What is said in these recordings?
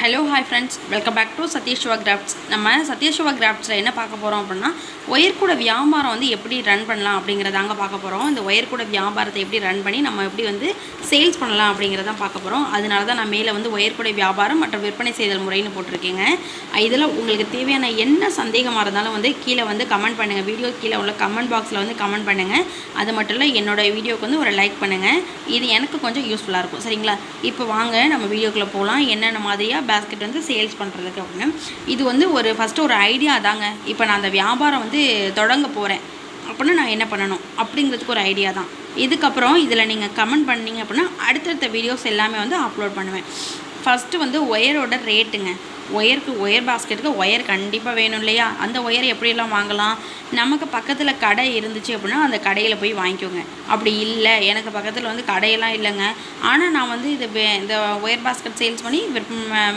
Hello hi friends welcome back to Sathyasiva crafts நம்ம சத்யசிவா கிராஃப்ட்ஸில் என்ன பார்க்க போகிறோம் அப்படின்னா ஒயர் கூட வியாபாரம் வந்து எப்படி ரன் பண்ணலாம் அப்படிங்கிறதாங்க பார்க்க போகிறோம் இந்த ஒயர் கூட வியாபாரத்தை எப்படி ரன் பண்ணி நம்ம எப்படி வந்து சேல்ஸ் பண்ணலாம் அப்படிங்கிறதான் பார்க்க போகிறோம் அதனால தான் நான் மேலே வந்து ஒயர் கூட வியாபாரம் மற்றும் விற்பனை செய்தல் முறைன்னு போட்டிருக்கேங்க. இதில் உங்களுக்கு தேவையான என்ன சந்தேகமாக இருந்தாலும் வந்து கீழே வந்து கமெண்ட் பண்ணுங்கள் வீடியோ கீழே உள்ள கமெண்ட் பாக்ஸில் வந்து கமெண்ட் பண்ணுங்கள் அது மட்டும் இல்லை என்னோட வீடியோக்கு வந்து ஒரு லைக் பண்ணுங்கள் இது எனக்கு கொஞ்சம் யூஸ்ஃபுல்லாக இருக்கும். சரிங்களா? இப்போ வாங்க நம்ம வீடியோக்குள்ளே போகலாம் என்னென்ன மாதிரியாக பேஸ்கெட் வந்து சேல்ஸ் பண்ணுறதுக்கு அப்படின்னு. இது வந்து ஒரு ஃபஸ்ட்டு ஒரு ஐடியா தாங்க. இப்போ நான் அந்த வியாபாரம் வந்து தொடங்க போகிறேன் அப்படின்னா நான் என்ன பண்ணணும்? அப்படிங்கிறதுக்கு ஒரு ஐடியா தான். இதுக்கப்புறம் இதில் நீங்கள் கமெண்ட் பண்ணீங்க அப்படின்னா அடுத்தடுத்த வீடியோஸ் எல்லாமே வந்து அப்லோட் பண்ணுவேன். ஃபஸ்ட்டு வந்து ஒயரோட ரேட்டுங்க ஒயருக்கு ஒயர் பாஸ்கெட்டுக்கு ஒயர் கண்டிப்பாக வேணும் இல்லையா? அந்த ஒயர் எப்படியெல்லாம் வாங்கலாம்? நமக்கு பக்கத்தில் கடை இருந்துச்சு அப்படின்னா அந்த கடையில் போய் வாங்கிக்கோங்க. அப்படி இல்லை. எனக்கு பக்கத்தில் வந்து கடையெல்லாம் இல்லைங்க. ஆனால் நான் வந்து இது இந்த ஒயர் பாஸ்கெட் சேல்ஸ் பண்ணி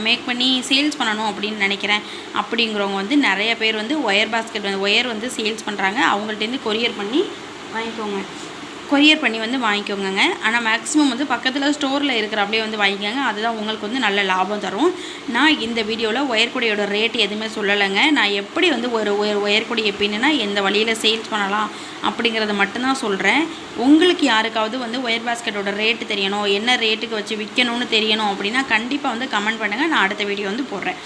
மேக் பண்ணி சேல்ஸ் பண்ணணும் அப்படின்னு நினைக்கிறேன். அப்படிங்கிறவங்க வந்து நிறைய பேர் வந்து ஒயர் பாஸ்கெட் வந்து ஒயர் வந்து சேல்ஸ் பண்ணுறாங்க அவங்கள்ட்டேருந்து கொரியர் பண்ணி வாங்கிக்கோங்க. கொரியர் பண்ணி வந்து வாங்கிக்கோங்க ஆனால் மேக்ஸிமம் வந்து பக்கத்தில் ஸ்டோரில் இருக்கிற அப்படியே வந்து வாங்கிக்கோங்க. அதுதான் உங்களுக்கு வந்து நல்ல லாபம் தரும். நான் இந்த வீடியோவில் ஒயர்கொடியோட ரேட் எதுவுமே சொல்லலைங்க. நான் எப்படி வந்து ஒரு ஒயர் ஒயர்கொடியை பின்னுனா எந்த வழியில் சேல்ஸ் பண்ணலாம் அப்படிங்கிறத மட்டும்தான் சொல்கிறேன் உங்களுக்கு யாருக்காவது வந்து ஒயர் பாஸ்கெட்டோட ரேட்டு தெரியணும் என்ன ரேட்டுக்கு வச்சு விற்கணும்னு தெரியணும் அப்படின்னா கண்டிப்பாக வந்து கமெண்ட் பண்ணுங்கள் நான் அடுத்த வீடியோ வந்து போடுறேன்.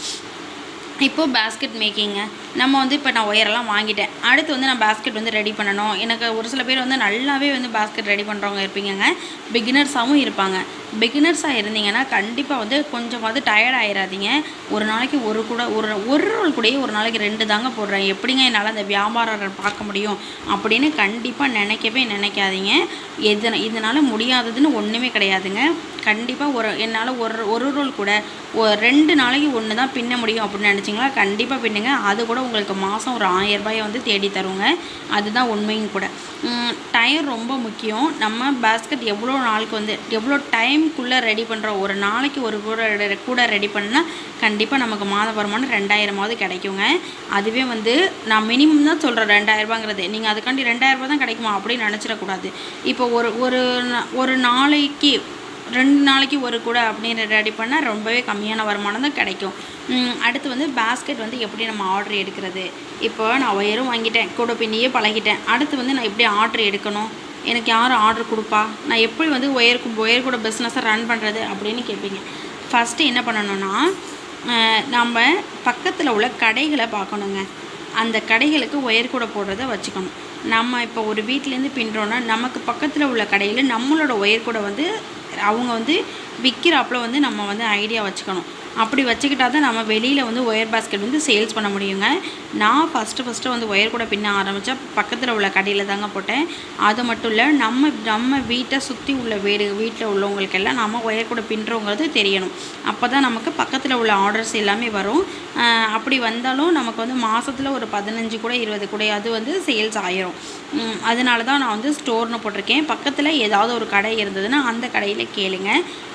இப்போது பேஸ்கெட் மேக்கிங்க நம்ம வந்து இப்போ நான் ஒயரெல்லாம் வாங்கிட்டேன். அடுத்து வந்து நான் பேஸ்கெட் வந்து ரெடி பண்ணணும். எனக்கு ஒரு சில பேர் வந்து நல்லாவே வந்து பேஸ்கெட் ரெடி பண்ணுறவங்க இருப்பீங்கங்க. பிகினர்ஸாகவும் இருப்பாங்க. பிகினர்ஸாக இருந்தீங்கன்னா கண்டிப்பாக வந்து கொஞ்சமாவது டயர்ட் ஆயிடாதீங்க ஒரு நாளைக்கு ஒரு கூட ஒரு ஒரு ரோல் கூடயே ஒரு நாளைக்கு ரெண்டு தாங்க போடுறேன். எப்படிங்க என்னால் அந்த வியாபாரம் பார்க்க முடியும்? அப்படின்னு கண்டிப்பாக நினைக்கவே நினைக்காதீங்க. எது இதனால் முடியாததுன்னு ஒன்றுமே கிடையாதுங்க. கண்டிப்பாக ஒரு என்னால் ஒரு ஒரு ரோல் கூட ரெண்டு நாளைக்கு ஒன்று தான் பின்ன முடியும் அப்படின்னு நினச்சிங்களா? கண்டிப்பாக பின்னுங்க. அது கூட உங்களுக்கு மாதம் ஒரு ஆயிரம் ரூபாயை வந்து தேடி தருங்க. அதுதான் உண்மையும் கூட. டயர் ரொம்ப முக்கியம். நம்ம பேஸ்கெட் எவ்வளோ நாளுக்கு வந்து எவ்வளோ டைம் டைமுக்குள்ளே ரெடி பண்ணுறோம் ஒரு நாளைக்கு ஒரு கூட ரெ- கூட ரெடி பண்ணால் கண்டிப்பாக நமக்கு மாத வருமானம் ரெண்டாயிரமாவது கிடைக்குங்க. அதுவே வந்து நான் மினிமம் தான் சொல்கிறேன் ரெண்டாயிரரூபாங்கிறது நீங்கள் அதுக்காண்டி ரெண்டாயிரரூபா தான் கிடைக்குமா அப்படின்னு நினச்சிடக்கூடாது. இப்போ ஒரு ஒரு நா- ஒரு நாளைக்கு ரெண்டு நாளைக்கு ஒரு கூட அப்படின்னு ரெடி பண்ணால் ரொம்பவே கம்மியான வருமானம் தான் கிடைக்கும். அடுத்து வந்து பேஸ்கெட் வந்து எப்படி நம்ம ஆர்டர் எடுக்கிறது? இப்போ நான் ஒயரும் வாங்கிட்டேன் கூட பின்னியே பழகிட்டேன். அடுத்து வந்து நான் எப்படி ஆர்டர் எடுக்கணும்? எனக்கு யார் ஆர்டர் கொடுப்பா? நான் எப்படி வந்து ஒயருக்கு ஒயர் கூட பிஸ்னஸை ரன் பண்ணுறது அப்படின்னு கேட்பீங்க ஃபஸ்ட்டு என்ன பண்ணணும்னா நம்ம பக்கத்தில் உள்ள கடைகளை பார்க்கணுங்க. அந்த கடைகளுக்கு ஒயர் கூட போடுறத வச்சுக்கணும். நம்ம இப்போ ஒரு வீட்டிலேருந்து பின்னுறோன்னா நமக்கு பக்கத்தில் உள்ள கடையில் நம்மளோட ஒயர் கூட வந்து அவங்க வந்து விற்கிறாப்புல வந்து நம்ம வந்து ஐடியா வச்சுக்கணும். அப்படி வச்சுக்கிட்டா தான் நம்ம வெளியில் வந்து ஒயர் பாஸ்கெட் வந்து சேல்ஸ் பண்ண முடியுங்க. நான் ஃபஸ்ட்டு ஃபஸ்ட்டு வந்து ஒயர் கூட பின்ன ஆரம்பித்தா பக்கத்தில் உள்ள கடையில் தாங்க போட்டேன். அது மட்டும் இல்லை நம்ம நம்ம வீட்டை சுற்றி உள்ள வீடு வீட்டில் உள்ளவங்களுக்கெல்லாம் நம்ம ஒயர் கூட பின்னுறோங்கிறது தெரியணும். அப்போ தான் நமக்கு பக்கத்தில் உள்ள ஆர்டர்ஸ் எல்லாமே வரும். அப்படி வந்தாலும் நமக்கு வந்து மாதத்தில் ஒரு பதினஞ்சு கூட இருபது கூட அது வந்து சேல்ஸ் ஆயிரும். அதனால தான் நான் வந்து ஸ்டோர்னு போட்டிருக்கேன். பக்கத்தில் ஏதாவது ஒரு கடை இருந்ததுன்னா அந்த கடையில் கேளுங்க.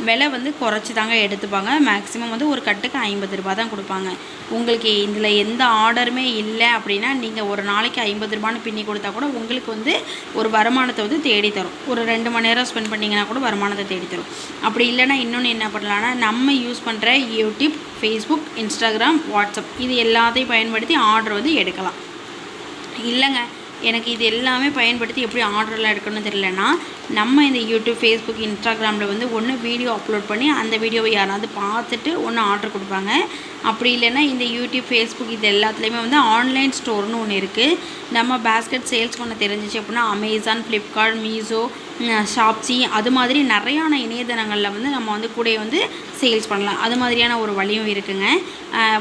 விலை வந்து குறைச்சி தாங்க எடுத்துப்பாங்க. மேக்ஸிமம் வந்து ஒரு கட்டுக்கு ஐம்பது ரூபா தான் கொடுப்பாங்க. உங்களுக்கு இதில் எந்த ஆர்டருமே இல்லை அப்படின்னா நீங்கள் ஒரு நாளைக்கு ஐம்பது ரூபான்னு பின்னி கொடுத்தா கூட உங்களுக்கு வந்து ஒரு வருமானத்தை வந்து தேடி தரும். ஒரு ரெண்டு மணி நேரம் ஸ்பெண்ட் பண்ணிங்கன்னா கூட வருமானத்தை தேடி தரும். அப்படி இல்லைன்னா இன்னொன்று என்ன பண்ணலான்னா நம்ம யூஸ் பண்ணுற யூடியூப் ஃபேஸ்புக் இன்ஸ்டாகிராம் வாட்ஸ்அப் இது எல்லாத்தையும் பயன்படுத்தி ஆர்டர் வந்து எடுக்கலாம். இல்லைங்க எனக்கு இது எல்லாமே பயன்படுத்தி எப்படி ஆர்டர்லாம் எடுக்கணும்னு தெரியலனா நம்ம இந்த யூடியூப் ஃபேஸ்புக் இன்ஸ்டாகிராமில் வந்து ஒன்று வீடியோ அப்லோட் பண்ணி அந்த வீடியோவை யாராவது பார்த்துட்டு ஒன்று ஆர்டர் கொடுப்பாங்க. அப்படி இல்லைன்னா இந்த யூடியூப் ஃபேஸ்புக் இது எல்லாத்துலேயுமே வந்து ஆன்லைன் ஸ்டோர்னு ஒன்று இருக்குது நம்ம பேஸ்கெட் சேல்ஸ் ஒன்று தெரிஞ்சிச்சு அப்படின்னா அமேசான் ஃப்ளிப்கார்ட் மீஷோ ஷாப்ஸி அது மாதிரி நிறையான இணையதளங்களில் வந்து நம்ம வந்து கூட வந்து சேல்ஸ் பண்ணலாம். அது மாதிரியான ஒரு வழியும் இருக்குங்க.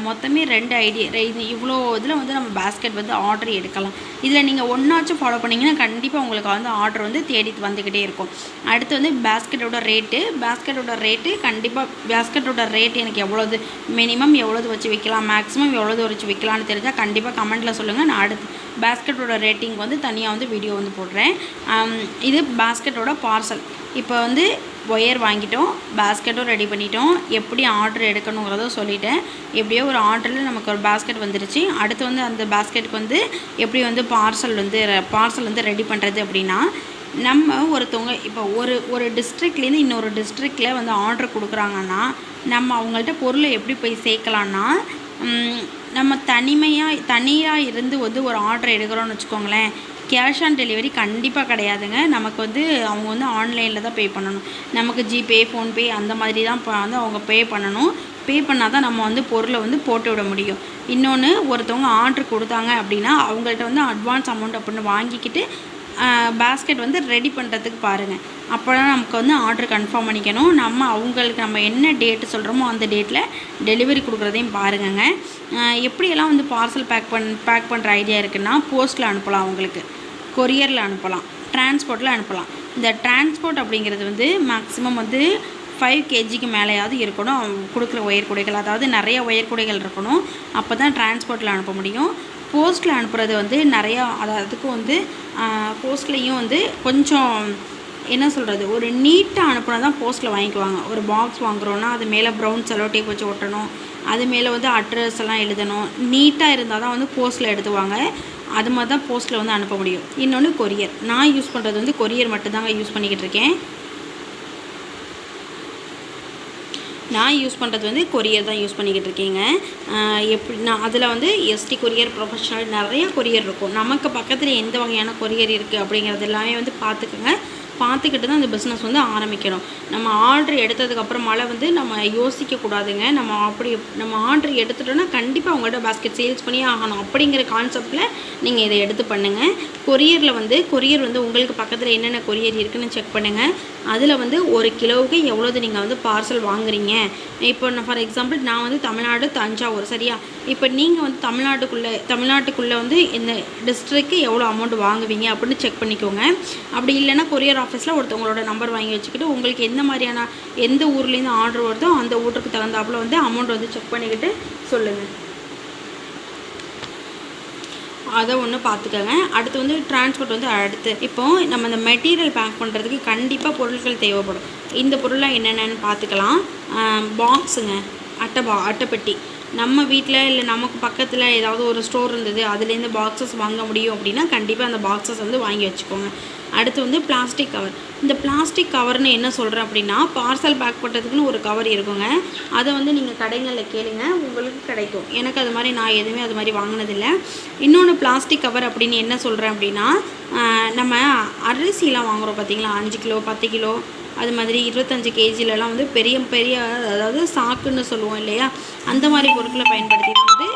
மொத்தமே ரெண்டு ஐடி இது இவ்வளோ இதில் வந்து நம்ம பேஸ்கெட் வந்து ஆர்டர் எடுக்கலாம். இதில் நீங்கள் ஒன்றாச்சும் ஃபாலோ பண்ணிங்கன்னா கண்டிப்பாக உங்களுக்கு வந்து ஆர்டர் வந்து தேடி வந்துக்கிட்டே இருக்கும். அடுத்து வந்து பேஸ்கெட்டோட ரேட்டு பேஸ்கெட்டோட ரேட்டு கண்டிப்பாக பேஸ்கெட்டோட ரேட் எனக்கு எவ்வளோது மினிமம் எவ்வளோது வச்சு விற்கலாம் மேக்ஸிமம் எவ்வளோது வச்சு விற்கலாம்னு தெரிஞ்சால் கண்டிப்பாக கமெண்ட்டில் சொல்லுங்கள் நான் அடுத்து பேஸ்கெட்டோட ரேட்டிங் வந்து தனியாக வந்து வீடியோ வந்து போடுறேன். இது பேஸ்கெட்டோட பார்சல் இப்போ வந்து ஒயர் வாங்கிட்டோம் பேஸ்கெட்டும் ரெடி பண்ணிட்டோம். எப்படி ஆர்டர் எடுக்கணுங்கிறதோ சொல்லிட்டேன். எப்படியோ ஒரு ஆர்டரில் நமக்கு ஒரு பேஸ்கெட் வந்துருச்சு. அடுத்து வந்து அந்த பேஸ்கெட்டுக்கு வந்து எப்படி வந்து பார்சல் வந்து பார்சல் வந்து ரெடி பண்ணுறது அப்படின்னா நம்ம ஒருத்தவங்க இப்போ ஒரு ஒரு டிஸ்ட்ரிக்ட்லேருந்து இன்னொரு டிஸ்ட்ரிக்டில் வந்து ஆர்டர் கொடுக்குறாங்கன்னா நம்ம அவங்கள்ட்ட பொருளை எப்படி போய் சேர்க்கலான்னா நம்ம தனிமையாக தனியாக இருந்து வந்து ஒரு ஆர்டர் எடுக்கிறோம்னு வச்சுக்கோங்களேன். கேஷ் ஆன் டெலிவரி கண்டிப்பாக கிடையாதுங்க. நமக்கு வந்து அவங்க வந்து ஆன்லைனில் தான் பே பண்ணணும். நமக்கு ஜிபே ஃபோன்பே அந்த மாதிரி தான் வந்து அவங்க பே பண்ணணும். பே பண்ணால் தான் நம்ம வந்து பொருளை வந்து போட்டு விட முடியும். இன்னொன்று ஒருத்தவங்க ஆர்டர் கொடுத்தாங்க அப்படின்னா அவங்கள்ட்ட வந்து அட்வான்ஸ் அமௌண்ட் அப்படின்னு வாங்கிக்கிட்டு பேஸ்கெட் வந்து ரெடி பண்ணுறதுக்கு பாருங்கள் அப்போ தான் நமக்கு வந்து ஆர்டர் கன்ஃபார்ம் பண்ணிக்கணும். நம்ம அவங்களுக்கு நம்ம என்ன டேட்டு சொல்கிறோமோ அந்த டேட்டில் டெலிவரி கொடுக்குறதையும் பாருங்கங்க. எப்படியெல்லாம் வந்து பார்சல் பேக் பண் பேக் பண்ணுற ஐடியா இருக்குன்னா போஸ்ட்டில் அனுப்பலாம் அவங்களுக்கு. கொரியரில் அனுப்பலாம். டிரான்ஸ்போர்ட்டில் அனுப்பலாம். இந்த டிரான்ஸ்போர்ட் அப்படிங்கிறது வந்து மேக்ஸிமம் வந்து ஃபைவ் கேஜிக்கு மேலேயாவது இருக்கணும். அவங்க கொடுக்குற ஒயர் கூடைகள். அதாவது நிறைய ஒயர் கூடைகள் இருக்கணும். அப்போ தான் டிரான்ஸ்போர்ட்டில் அனுப்ப முடியும். போஸ்ட்டில் அனுப்புறது வந்து நிறையா அதுக்கும் வந்து போஸ்ட்லேயும் வந்து கொஞ்சம் என்ன சொல்கிறது ஒரு நீட்டாக அனுப்புனா தான் போஸ்ட்டில் வாங்கிக்குவாங்க. ஒரு பாக்ஸ் வாங்குறோன்னா அது மேலே ப்ரௌன் செலோ டேப் வச்சு ஒட்டணும். அது மேலே வந்து அட்ரஸ் எல்லாம் எழுதணும். நீட்டாக இருந்தால் தான் வந்து போஸ்ட்டில் எடுத்துவாங்க அது மாதிரி தான் போஸ்ட்டில் வந்து அனுப்ப முடியும். இன்னொன்று கொரியர். நான் யூஸ் பண்ணுறது வந்து கொரியர் மட்டும்தாங்க யூஸ் பண்ணிக்கிட்டு இருக்கேன். நான் யூஸ் பண்ணுறது வந்து கொரியர் தான் யூஸ் பண்ணிக்கிட்டு இருக்கேங்க. எப்படி நான் அதில் வந்து எஸ்டி கொரியர் ப்ரொஃபஷனல் நிறைய கொரியர் இருக்கும். நமக்கு பக்கத்தில் எந்த வகையான கொரியர் இருக்குது அப்படிங்கிறது எல்லாமே வந்து பார்த்துக்குங்க. பார்த்துக்கிட்டு தான் இந்த பிஸ்னஸ் வந்து ஆரம்பிக்கணும். நம்ம ஆர்டர் எடுத்ததுக்கப்புறமால வந்து நம்ம யோசிக்கக்கூடாதுங்க நம்ம அப்படி நம்ம ஆர்டர் எடுத்துட்டோன்னா கண்டிப்பாக அவங்கள்ட்ட பாஸ்கெட் சேல்ஸ் பண்ணி ஆகணும். அப்படிங்கிற கான்செப்டில் நீங்கள் இதை எடுத்து பண்ணுங்கள் கொரியரில் வந்து கொரியர் வந்து உங்களுக்கு பக்கத்தில் என்னென்ன கொரியர் இருக்குதுன்னு செக் பண்ணுங்கள் அதில் வந்து ஒரு கிலோவுக்கு எவ்வளோது நீங்கள் வந்து பார்சல் வாங்குறீங்க? இப்போ நான் ஃபார் எக்ஸாம்பிள் நான் வந்து தமிழ்நாடு தஞ்சாவூர் சரியா? இப்போ நீங்கள் வந்து தமிழ்நாட்டுக்குள்ளே தமிழ்நாட்டுக்குள்ளே வந்து இந்த டிஸ்ட்ரிக்கு எவ்வளோ அமௌண்ட் வாங்குவீங்க அப்படின்னு செக் பண்ணிக்கோங்க. அப்படி இல்லைன்னா கொரியர் ஆஃபீஸில் ஒருத்தவங்களோட நம்பர் வாங்கி வச்சுக்கிட்டு உங்களுக்கு எந்த மாதிரியான எந்த ஊர்லேருந்து ஆர்டர் வருதோ அந்த ஊருக்கு தகுந்தாப்புல வந்து அமௌண்ட் வந்து செக் பண்ணிக்கிட்டு சொல்லுங்கள் அதை ஒன்று பார்த்துக்கோங்க. அடுத்து வந்து டிரான்ஸ்போர்ட் வந்து அடுத்து. இப்போ நம்ம இந்த மெட்டீரியல் பேக் பண்ணுறதுக்கு கண்டிப்பாக பொருட்கள் தேவைப்படும். இந்த பொருளாக என்னென்னு பார்த்துக்கலாம். பாக்ஸுங்க அட்டை பா அட்டைப்பெட்டி. நம்ம வீட்டில் இல்லை நமக்கு பக்கத்தில் ஏதாவது ஒரு ஸ்டோர் இருந்தது அதுலேருந்து பாக்ஸஸ் வாங்க முடியும் அப்படின்னா கண்டிப்பாக அந்த பாக்ஸஸ் வந்து வாங்கி வச்சுக்கோங்க. அடுத்து வந்து பிளாஸ்டிக் கவர் இந்த பிளாஸ்டிக் கவர்னு என்ன சொல்கிறேன் அப்படின்னா பார்சல் பேக் பண்ணுறதுக்குன்னு ஒரு கவர் இருக்குங்க. அதை வந்து நீங்கள் கடைகளில் கேளுங்க உங்களுக்கு கிடைக்கும். எனக்கு அது மாதிரி நான் எதுவுமே அது மாதிரி வாங்கினதில்லை. இன்னொன்று பிளாஸ்டிக் கவர் அப்படின்னு என்ன சொல்கிறேன் அப்படின்னா நம்ம அரிசிலாம் வாங்குகிறோம் பார்த்தீங்களா அஞ்சு கிலோ பத்து கிலோ அது மாதிரி இருபத்தஞ்சு கேஜிலலாம் வந்து பெரிய பெரிய அதாவது சாக்குன்னு சொல்லுவோம் இல்லையா? அந்த மாதிரி பொருட்களை பயன்படுத்தி வந்து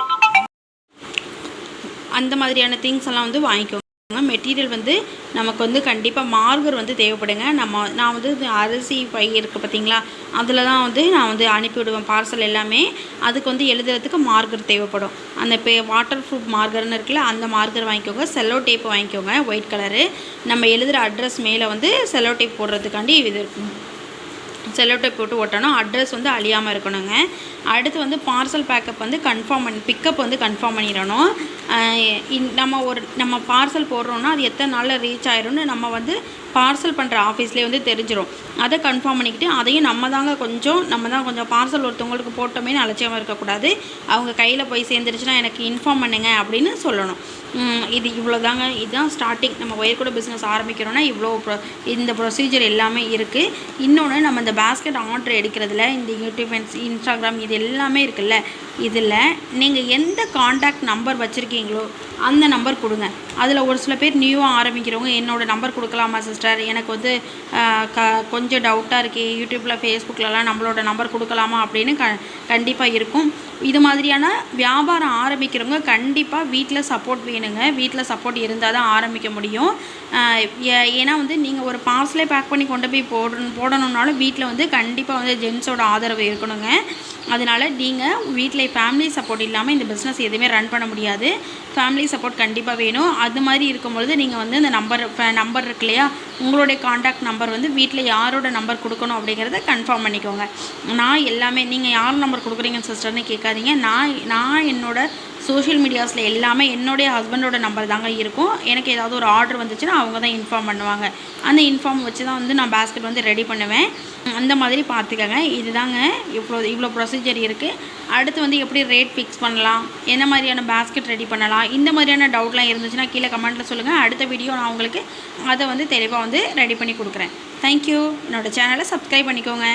அந்த மாதிரியான திங்ஸ் எல்லாம் வந்து வாங்கிக்கோங்க. மெட்டீரியல் வந்து நமக்கு வந்து கண்டிப்பாக மார்கர் வந்து தேவைப்படுங்க. நம்ம நான் வந்து அரிசி பை இருக்குது பார்த்தீங்களா அதில் தான் வந்து நான் வந்து அனுப்பிவிடுவேன் பார்சல் எல்லாமே. அதுக்கு வந்து எழுதுறதுக்கு மார்கர் தேவைப்படும். அந்த பே வாட்டர் ப்ரூஃப் மார்கர்னு இருக்குல்ல அந்த மார்கர் வாங்கிக்கோங்க. செல்லோ டேப் வாங்கிக்கோங்க ஒயிட் கலரு நம்ம எழுதுகிற அட்ரஸ் மேலே வந்து செல்லோ டேப் போடுறதுக்காண்டி இது இருக்கும். செல்லோ டேப் போட்டு ஒட்டணும். அட்ரஸ் வந்து அழியாமல் இருக்கணுங்க. அடுத்து வந்து பார்சல் பேக்கப் வந்து கன்ஃபார்ம் பண்ணி பிக்கப் வந்து கன்ஃபார்ம் பண்ணிடணும். நம்ம ஒரு நம்ம பார்சல் போடுறோன்னா அது எத்தனை நாளில் ரீச் ஆயிரும்னு நம்ம வந்து பார்சல் பண்ணுற ஆஃபீஸ்லேயே வந்து தெரிஞ்சிடும் அதை கன்ஃபார்ம் பண்ணிக்கிட்டு அதையும் நம்ம தாங்க கொஞ்சம் நம்ம தான் கொஞ்சம் பார்சல் ஒருத்தவங்களுக்கு போட்டோமே அலட்சியமாக இருக்கக்கூடாது. அவங்க கையில் போய் சேர்ந்துருச்சுன்னா எனக்கு இன்ஃபார்ம் பண்ணுங்க அப்படின்னு சொல்லணும். இது இவ்வளோ தாங்க இதுதான் ஸ்டார்டிங். நம்ம ஒயர் கூட பிஸ்னஸ் ஆரம்பிக்கிறோன்னா இவ்வளோ ப்ரொ இந்த ப்ரொசீஜர் எல்லாமே இருக்குது இன்னொன்று நம்ம இந்த பேஸ்கெட் ஆர்டர் எடுக்கிறதுல இந்த யூடியூப் இன்ஸ்டாகிராம் இது எல்லாமே இருக்குல்ல இதில் நீங்கள் எந்த காண்டாக்ட் நம்பர் இருக்கீங்களோ அந்த நம்பர் கொடுங்க. அதில் ஒரு சில பேர் நியூவாக ஆரம்பிக்கிறவங்க என்னோட நம்பர் கொடுக்கலாமா சிஸ்டர் எனக்கு வந்து க கொஞ்சம் டவுட்டாக இருக்குது யூடியூப்பில் ஃபேஸ்புக்கிலலாம் நம்மளோட நம்பர் கொடுக்கலாமா அப்படின்னு க கண்டிப்பாக இருக்கும். இது மாதிரியான வியாபாரம் ஆரம்பிக்கிறவங்க கண்டிப்பாக வீட்டில் சப்போர்ட் வேணுங்க. வீட்டில் சப்போர்ட் இருந்தால் தான் ஆரம்பிக்க முடியும். ஏ- ஏன்னா வந்து நீங்கள் ஒரு பார்சலே பேக் பண்ணி கொண்டு போய் போடணும் போடணுன்னாலும் வீட்டில் வந்து கண்டிப்பாக வந்து ஜென்ஸோட ஆதரவு இருக்கணுங்க. அதனால் நீங்கள் வீட்டில் ஃபேமிலி சப்போர்ட் இல்லாமல் இந்த பிஸ்னஸ் எதுவுமே ரன் பண்ண முடியாது. ஃபேமிலி சப்போர்ட் கண்டிப்பாக வேணும். அது மாதிரி இருக்கும்பொழுது நீங்கள் வந்து இந்த நம்பர் நம்பர் இருக்கு இல்லையா? உங்களுடைய காண்டாக்ட் நம்பர் வந்து வீட்டில் யாரோட நம்பர் கொடுக்கணும் அப்படிங்கிறத கன்ஃபார்ம் பண்ணிக்கோங்க. நான் எல்லாமே நீங்கள் யார் நம்பர் கொடுக்குறீங்க சிஸ்டர்னு நினைக்காதீங்க நான் நான் என்னோட சோஷியல் மீடியாஸில் எல்லாமே என்னுடைய ஹஸ்பண்டோட நம்பர் தாங்க இருக்கும். எனக்கு ஏதாவது ஒரு ஆர்டர் வந்துச்சுன்னா அவங்க தான் இன்ஃபார்ம் பண்ணுவாங்க. அந்த இன்ஃபார்ம் வச்சு தான் வந்து நான் பேஸ்கெட் வந்து ரெடி பண்ணுவேன். அந்த மாதிரி பார்த்துக்கங்க. இதுதாங்க. இவ்வளோ இவ்வளோ ப்ரொசீஜர் இருக்குது அடுத்து வந்து எப்படி ரேட் ஃபிக்ஸ் பண்ணலாம்? என்ன மாதிரியான பேஸ்கெட் ரெடி பண்ணலாம்? இந்த மாதிரியான டவுட்லாம் இருந்துச்சுன்னா கீழே கமெண்ட்டில் சொல்லுங்கள் அடுத்த வீடியோ நான் உங்களுக்கு அதை வந்து தெளிவாக வந்து ரெடி பண்ணி கொடுக்குறேன். தேங்க்யூ என்னோடய சேனலை சப்ஸ்கிரைப் பண்ணிக்கோங்க.